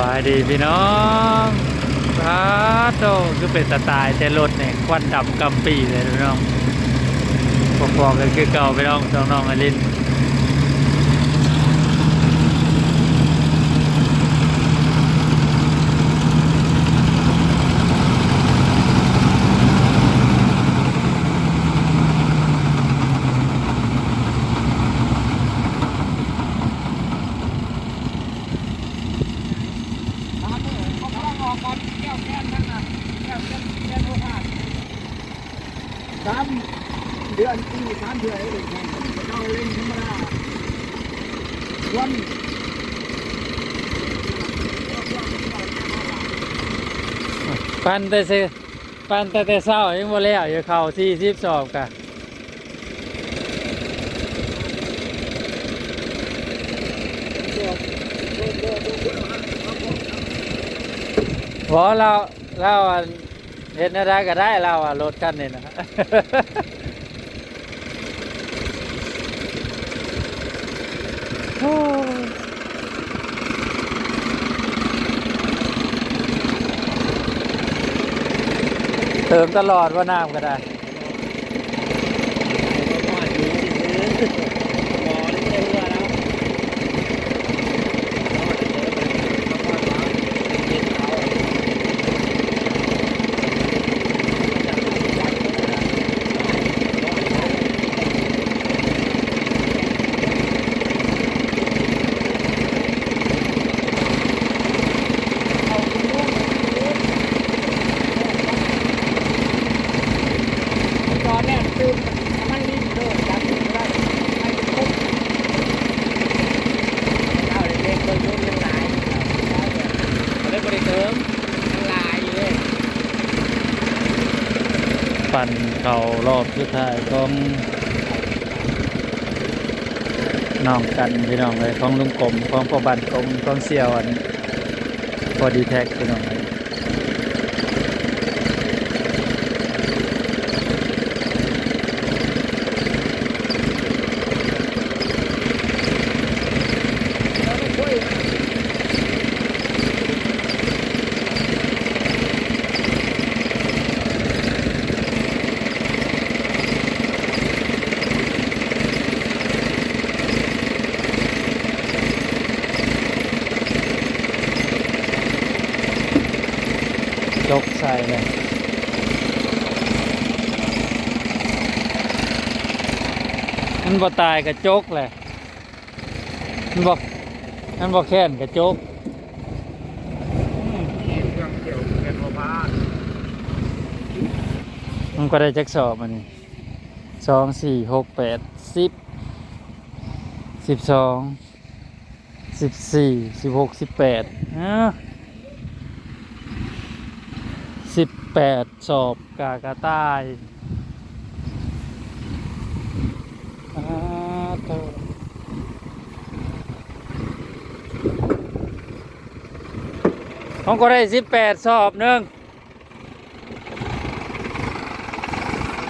บายดีพี่น้องสาโตคือเป็นสไตล์แต่รถเนี่ยควันดำกำปีเลยพี่น้องพอๆกันคือเก่าพี่น้องน้องน้องอลิน สามเดือนปีสามเดือนเองแข่งจะเข้าเล่นธรรมดาวัน ปันแต่เซปันแต่แต่เศร้ายังบ่แล้วอยู่เข่าที่สิบสองกะบอเราเราเห็นอะไรก็ได้เราอะรถกันนี้นะ โอ้เติ มตลอดว่าน้ำก็ได้ ตอนแรกตื่นมันรีบโดดจับได้ไม่ปุ๊บเอาเด็กๆคนยุ่งยังหลายเขาได้บริเติมยังหลายอยู่เลย ปั่นเขารอบสุดท้ายของน้องกันพี่น้องเลยของลุงกลมของพ่อบันกลมของเสี่ยวอันพอดีแท็กพี่น้องเลย จกใส่เลยมันบ่ตายกับจกเลยมันบอกมันบอกแค้นกับจกเครื่องเกี่ยวเป็นหัวผ้ามันก็ได้จักสอบมันนี่สองสี่หกแปดสิบสิบสองสิบสี่สิบหกสิบแปดอ่าสิบ แปดสอบกากระต่ายอาโถ่ผมก็ได้สิบแปดสอบหนึ่ง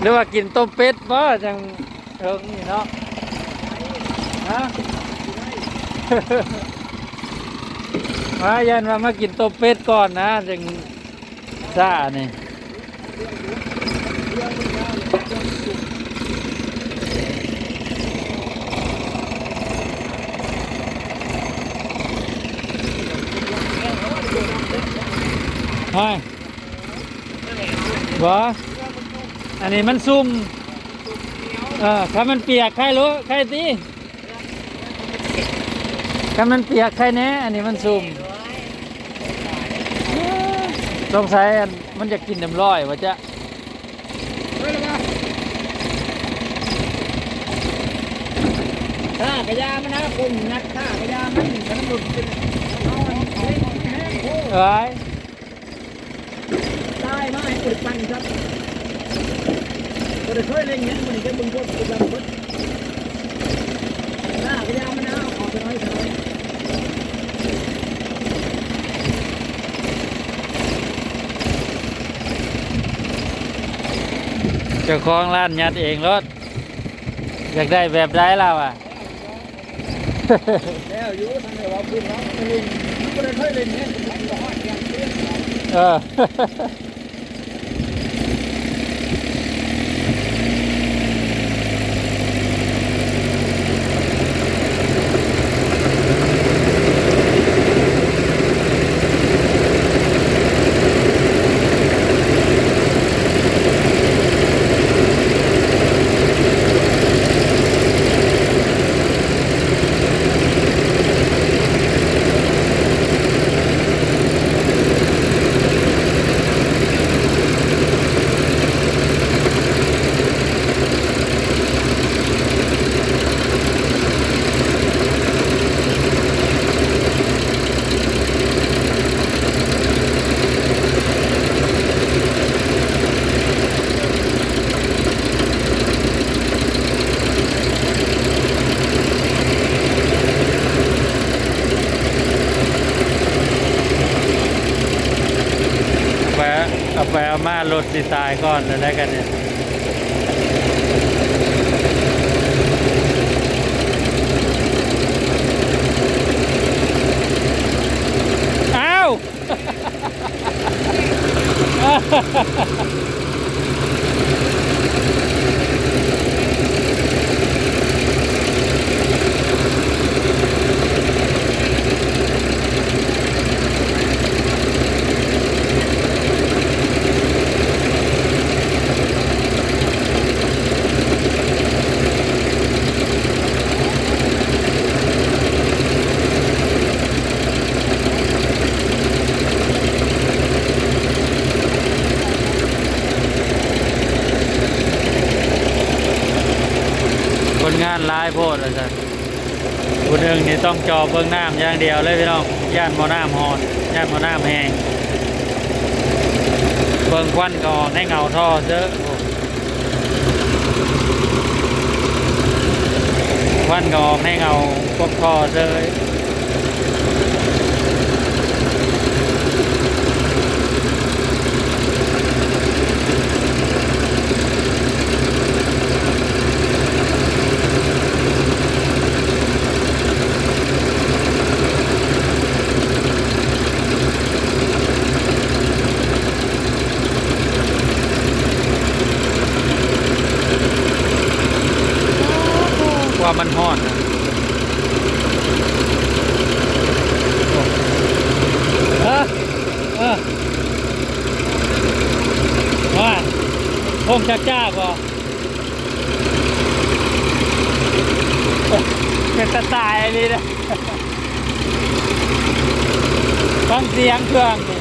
หรือว่ากินต้มเป็ดบ่จังเทิงนี่เนาะฮะมายันว่ามากินต้มเป็ดก่อนนะจัง ซ่านี่ไฮ้บ่อันนี้มันซุ่มเออถ้ามันเปียกใครรู้ใครตีถ้ามันเปียกใครแน่อันนี้มันซุ่ม สงสัยอันมันจะกินน้ำร้อยวะจ๊ะถ้ากระยามันนะคุณนัดถ้ากระยามันมันหลุดเป็นเอาเฮ้ยแห้งโอ้เอ้ยได้มาให้อุดปันครับก็ได้เคยเล่นเงี้ยมันจะบึงพวกบึงพวกถ้ากระยามันนะขอจะน้อยเท่าน้อย จ้าของร้านยัดเองรถอยากได้แบบได้แล้วอะแล้วอยู่ทางไหนว่าพื้นเราไม่เล่นไม่ได้ค่อยเล่นเนี่ยผมก็ฮอดอย่างเล่นเราเออ รถดีไซน์ก่อนแล้วได้กันเนี่ยอ้าว โพดอาจารย์คนหนึ่งนี่ต้องจอเบื้องน้ำอย่างเดียวเลยพี่น้องย่านมอน้ำหอนย่านมอน้ำแห้งเบื้องควันก็ออกให้เงาท่อเยอะควันก็ออกให้เงาพวกท่อเยอะ ว่ามันฮอดนะเออว่าพงจักจ้าบ่เป็นตาตายเลยนะฟังเสียงเครื่องนี่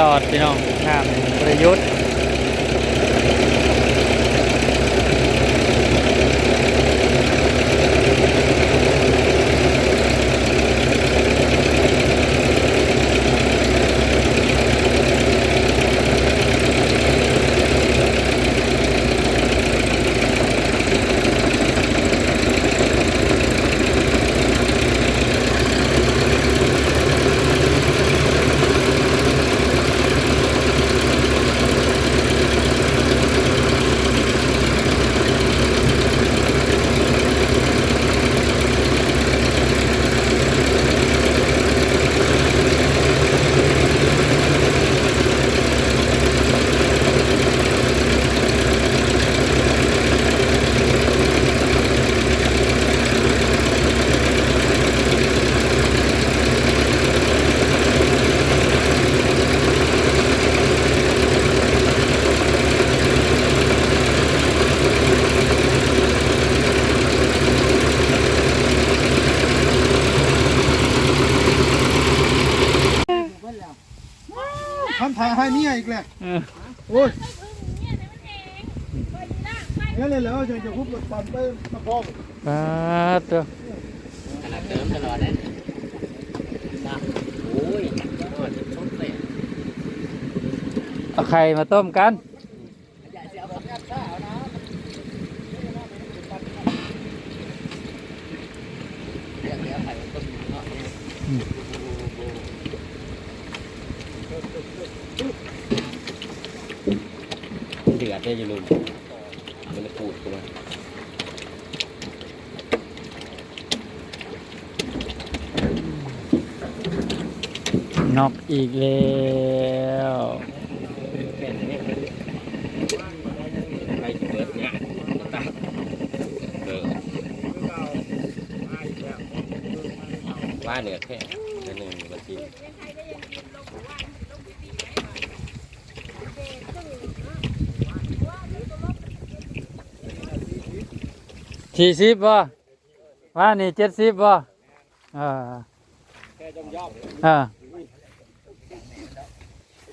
ลอดพี่น้องข้ามประยุทธ์ เมียอีกแหละโอ้ยนั่นเลยเหรอจะจะคุบรถปั่นไปมาพอปาดเถอะขนาดเติมตลอดเลยนะโอ้ยยอดชุดเลยเอาไข่มาต้มกัน เดือดได้อยังลืมมันจะปูดกูมานอกอีกแล้วแม่นเนี่ยไปเปิดเนี่ยตัดเออว่าเหนือแค่อันหนึ่งบัญชี สี่สิบบ่ว่านี่เจ็ดสิบบ่เออแค่จำยอบเออ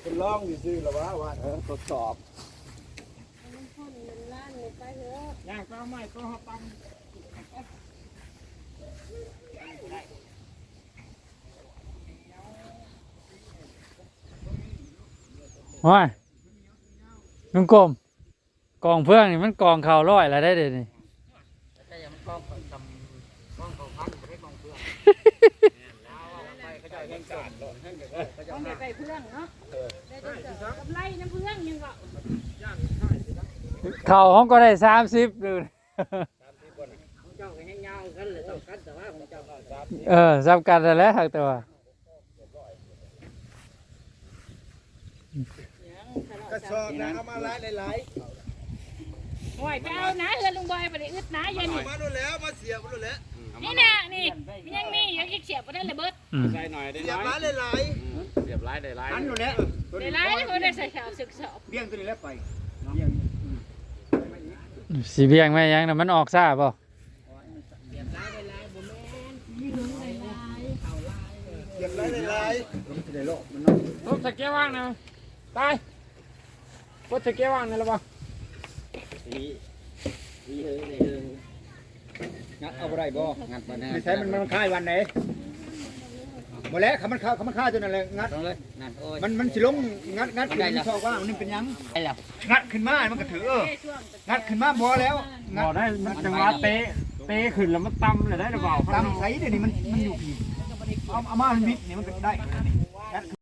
เป็นร่องอยู่ซื่อหรอวะว่าเออทดสอบย่างก็ไม่ก็หอบตังว่าลุงกลมกองเพื่องนี่มันกองข่าวร้อยแล้วได้เดี๋ยวนี้ ต้องไปเพื่องเนาะได้แต่เจอกำไรน้ำเพื่องยังก็ข่าวของก็ได้สามสิบเลยของเจ้าแข่งยาวกันเลยต้องกันแต่ว่าของเจ้าก็ครับเออจำกันได้แล้วหักแต่ว่ากระสอบนะเอามาหลายหลายโอ้ยไปเอานะเฮือนลุงบอยไปเลยอึดนะยันนี่มาดูแล้วมาเสียบมาดูแล้วนี่นะนี่ยังมียังอีกเสียบไปได้ระเบิดอืม ใส่หน่อยได้เสียบร้หอยลายหลายเรียบร้อยได้ร้อยอันอยู่แล้วได้ร้ายเขาได้ใส่ข่าวศึกสอบเบี้ยงตัวนี้แล้วไปเบี้ยงสีเบียงแม่ยังนะมันออกซ่าป่ะเสียบหลายหลายรถตะเกียบว่างนะตายรถตะเกียบว่างนะหรือเปล่างัดเอาอะไรบ่งัดมาแน่ใช้มันมันคายวันไหน หมดแล้วเขามันคาเขามันคาจนอะไรงัดต้องเลยนั่นโอ้ยมันมันสิลงงัดงัดขึ้นชอบว่ามันเป็นยังงัดขึ้นมา มันก็ถือเอองัดขึ้นมาพอแล้วงัดได้มันจังหวะเตะเตะขึ้นแล้วมันต่ำเลยได้หรือเปล่าตามใสเดี๋ยวนี้มันมันอยู่ผีเอาเอามามันบิดเนี่ยมันก็ได้งัด